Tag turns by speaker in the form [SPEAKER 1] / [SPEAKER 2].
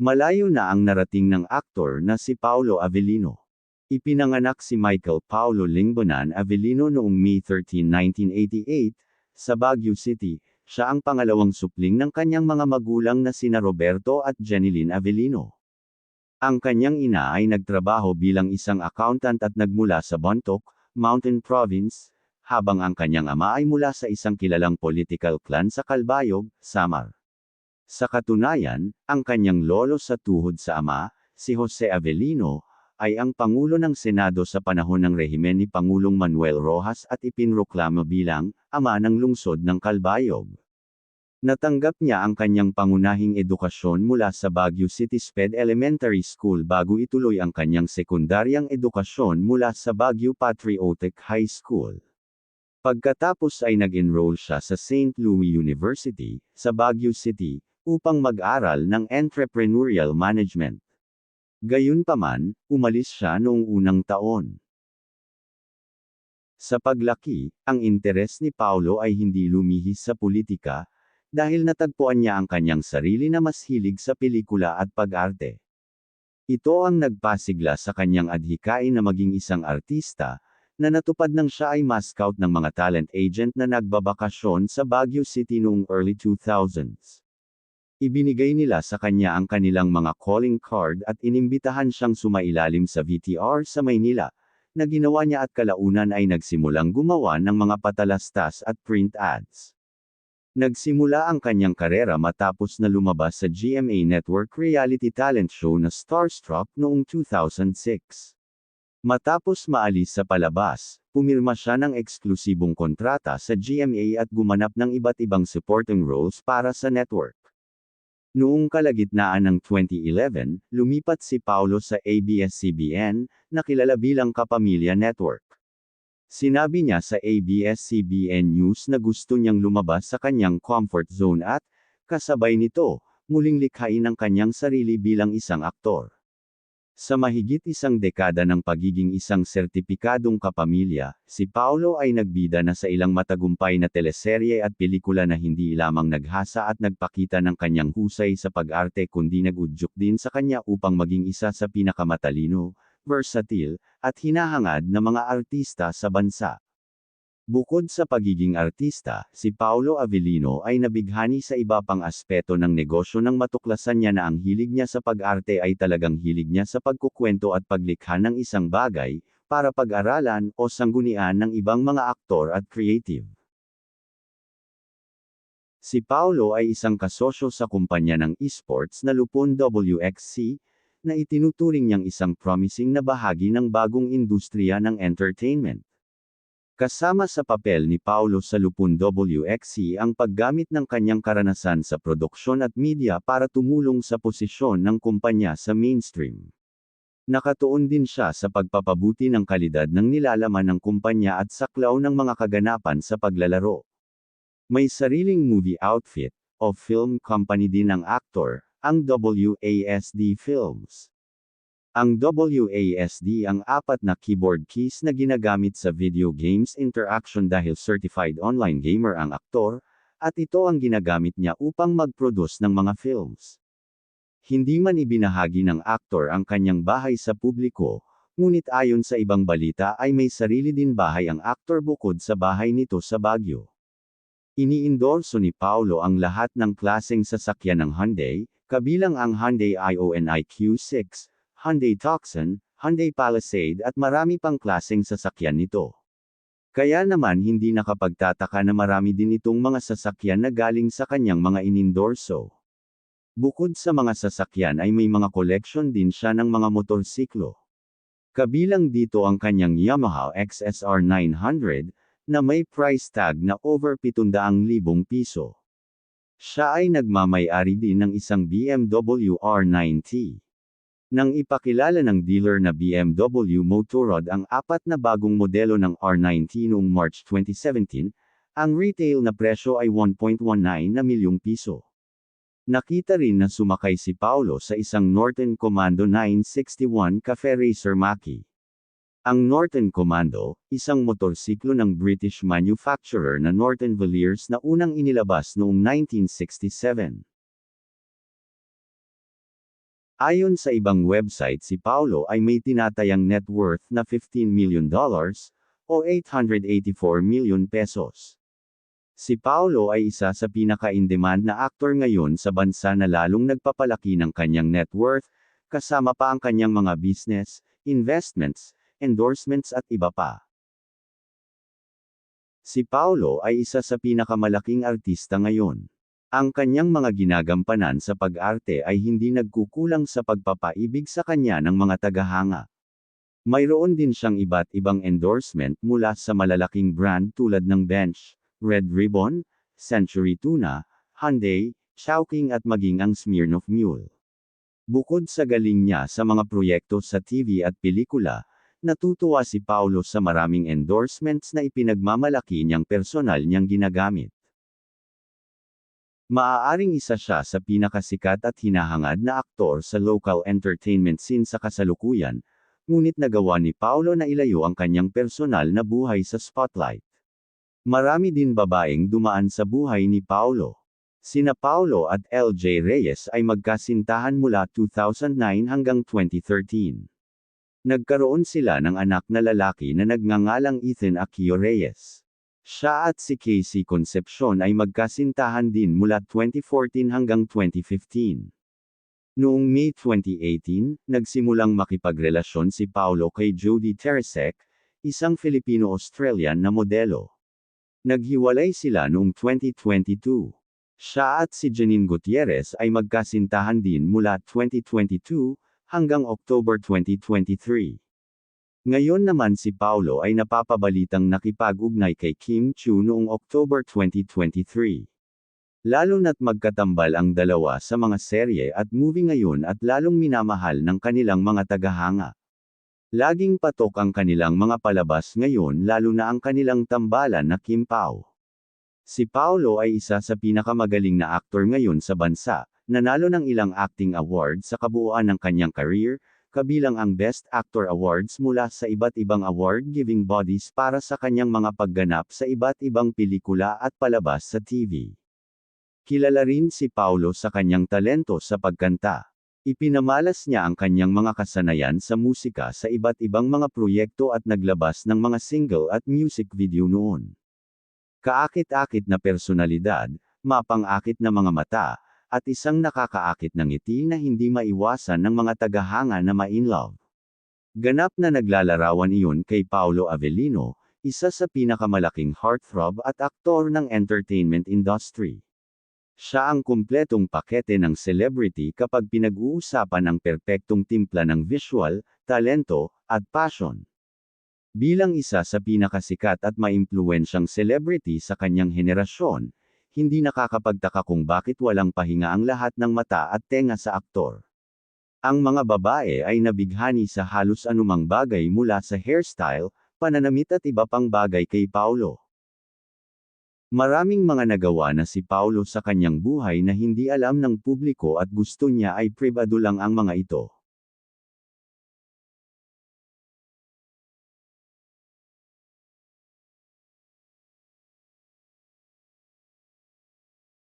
[SPEAKER 1] Malayo na ang narating ng aktor na si Paolo Avellino. Ipinanganak si Michael Paulo Lingbonan Avellino noong May 13, 1988, sa Baguio City. Siya ang pangalawang supling ng kanyang mga magulang na sina Roberto at Jeneline Avellino. Ang kanyang ina ay nagtrabaho bilang isang accountant at nagmula sa Bontoc, Mountain Province, habang ang kanyang ama ay mula sa isang kilalang political clan sa Calbayog, Samar. Sa katunayan, ang kanyang lolo sa tuhod sa ama, si Jose Avellino, ay ang Pangulo ng Senado sa panahon ng rehimen ni Pangulong Manuel Rojas at ipinroklama bilang, ama ng lungsod ng Kalbayog. Natanggap niya ang kanyang pangunahing edukasyon mula sa Baguio City Sped Elementary School bago ituloy ang kanyang sekundaryang edukasyon mula sa Baguio Patriotic High School. Pagkatapos ay nag-enroll siya sa St. Louis University, sa Baguio City, upang mag-aral ng entrepreneurial management. Gayunpaman, umalis siya noong unang taon. Sa paglaki, ang interes ni Paulo ay hindi lumihis sa politika, dahil natagpuan niya ang kanyang sarili na mas hilig sa pelikula at pag-arte. Ito ang nagpasigla sa kanyang adhikain na maging isang artista, na natupad nang siya ay mascout ng mga talent agent na nagbabakasyon sa Baguio City noong early 2000s. Ibinigay nila sa kanya ang kanilang mga calling card at inimbitahan siyang sumailalim sa VTR sa Maynila, na ginawa niya at kalaunan ay nagsimulang gumawa ng mga patalastas at print ads. Nagsimula ang kanyang karera matapos na lumabas sa GMA Network reality talent show na Starstruck noong 2006. Matapos maalis sa palabas, pumirma siya ng eksklusibong kontrata sa GMA at gumanap ng iba't ibang supporting roles para sa network. Noong kalagitnaan ng 2011, lumipat si Paulo sa ABS-CBN, na kilala bilang Kapamilya Network. Sinabi niya sa ABS-CBN News na gusto niyang lumabas sa kanyang comfort zone at, kasabay nito, muling likhain ang kanyang sarili bilang isang aktor. Sa mahigit isang dekada ng pagiging isang sertipikadong kapamilya, si Paulo ay nagbida na sa ilang matagumpay na teleserye at pelikula na hindi lamang naghasa at nagpakita ng kanyang husay sa pag-arte kundi nagudyok din sa kanya upang maging isa sa pinakamatalino, versatile, at hinahangad na mga artista sa bansa. Bukod sa pagiging artista, si Paulo Avellino ay nabighani sa iba pang aspeto ng negosyo nang matuklasan niya na ang hilig niya sa pag-arte ay talagang hilig niya sa pagkukwento at paglikha ng isang bagay, para pag-aralan o sanggunian ng ibang mga aktor at creative. Si Paulo ay isang kasosyo sa kumpanya ng esports na Lupon WXC, na itinuturing niyang isang promising na bahagi ng bagong industriya ng entertainment. Kasama sa papel ni Paulo sa Lupon WXC ang paggamit ng kanyang karanasan sa produksyon at media para tumulong sa posisyon ng kumpanya sa mainstream. Nakatuon din siya sa pagpapabuti ng kalidad ng nilalaman ng kumpanya at saklaw ng mga kaganapan sa paglalaro. May sariling movie outfit, o film company din ang aktor, ang WASD Films. Ang WASD ang apat na keyboard keys na ginagamit sa video games interaction dahil certified online gamer ang aktor, at ito ang ginagamit niya upang mag-produce ng mga films. Hindi man ibinahagi ng aktor ang kanyang bahay sa publiko, ngunit ayon sa ibang balita ay may sarili din bahay ang aktor bukod sa bahay nito sa Baguio. Iniindorso ni Paulo ang lahat ng klaseng sasakyan ng Hyundai, kabilang ang Hyundai Ioniq Q6, Hyundai Tucson, Hyundai Palisade at marami pang klaseng sasakyan nito. Kaya naman hindi nakapagtataka na marami din itong mga sasakyan na galing sa kanyang mga inindorso. Bukod sa mga sasakyan ay may mga collection din siya ng mga motorsiklo. Kabilang dito ang kanyang Yamaha XSR 900, na may price tag na over 700,000 piso. Siya ay nagmamayari din ng isang BMW R9T. Nang ipakilala ng dealer na BMW Motorrad ang apat na bagong modelo ng R90 noong March 2017, ang retail na presyo ay 1.19 na milyong piso. Nakita rin na sumakay si Paulo sa isang Norton Commando 961 Cafe Racer Maki. Ang Norton Commando, isang motorsiklo ng British manufacturer na Norton Villiers na unang inilabas noong 1967. Ayon sa ibang website si Paulo ay may tinatayang net worth na 15 million dollars, o 884 million pesos. Si Paulo ay isa sa pinaka-in-demand na aktor ngayon sa bansa na lalong nagpapalaki ng kanyang net worth, kasama pa ang kanyang mga business, investments, endorsements at iba pa. Si Paulo ay isa sa pinakamalaking artista ngayon. Ang kanyang mga ginagampanan sa pag-arte ay hindi nagkukulang sa pagpapaibig sa kanya ng mga tagahanga. Mayroon din siyang iba't ibang endorsement mula sa malalaking brand tulad ng Bench, Red Ribbon, Century Tuna, Hyundai, Chowking at maging ang Smirnoff Mule. Bukod sa galing niya sa mga proyekto sa TV at pelikula, natutuwa si Paulo sa maraming endorsements na ipinagmamalaki niyang personal niyang ginagamit. Maaaring isa siya sa pinakasikat at hinahangad na aktor sa local entertainment scene sa kasalukuyan, ngunit nagawa ni Paulo na ilayo ang kanyang personal na buhay sa spotlight. Marami din babaeng dumaan sa buhay ni Paulo. Sina Paulo at LJ Reyes ay magkasintahan mula 2009 hanggang 2013. Nagkaroon sila ng anak na lalaki na nagngangalang Ethan Aquio Reyes. Siya at si Casey Concepcion ay magkasintahan din mula 2014 hanggang 2015. Noong May 2018, nagsimulang makipagrelasyon si Paulo kay Jody Teresek, isang Filipino-Australian na modelo. Naghiwalay sila noong 2022. Siya at si Janine Gutierrez ay magkasintahan din mula 2022 hanggang October 2023. Ngayon naman si Paulo ay napapabalitang nakipag-ugnay kay Kim Chu noong October 2023. Lalo na't magkatambal ang dalawa sa mga serye at movie ngayon at lalong minamahal ng kanilang mga tagahanga. Laging patok ang kanilang mga palabas ngayon lalo na ang kanilang tambalan na Kim Pao. Si Paulo ay isa sa pinakamagaling na aktor ngayon sa bansa, nanalo ng ilang acting awards sa kabuuan ng kanyang career, kabilang ang Best Actor Awards mula sa iba't ibang award-giving bodies para sa kanyang mga pagganap sa iba't ibang pelikula at palabas sa TV. Kilala rin si Paulo sa kanyang talento sa pagkanta. Ipinamalas niya ang kanyang mga kasanayan sa musika sa iba't ibang mga proyekto at naglabas ng mga single at music video noon. Kaakit-akit na personalidad, mapang-akit na mga mata, at isang nakakaakit na ngiti na hindi maiwasan ng mga tagahanga na ma-inlove. Ganap na naglalarawan iyon kay Paulo Avellino, isa sa pinakamalaking heartthrob at aktor ng entertainment industry. Siya ang kumpletong pakete ng celebrity kapag pinag-uusapan ang perpektong timpla ng visual, talento, at passion. Bilang isa sa pinakasikat at maimpluwensyang celebrity sa kanyang henerasyon, hindi nakakapagtaka kung bakit walang pahinga ang lahat ng mata at tenga sa aktor. Ang mga babae ay nabighani sa halos anumang bagay mula sa hairstyle, pananamit at iba pang bagay kay Paulo. Maraming mga nagawa na si Paulo sa kanyang buhay na hindi alam ng publiko at gusto niya ay pribado lang ang mga ito.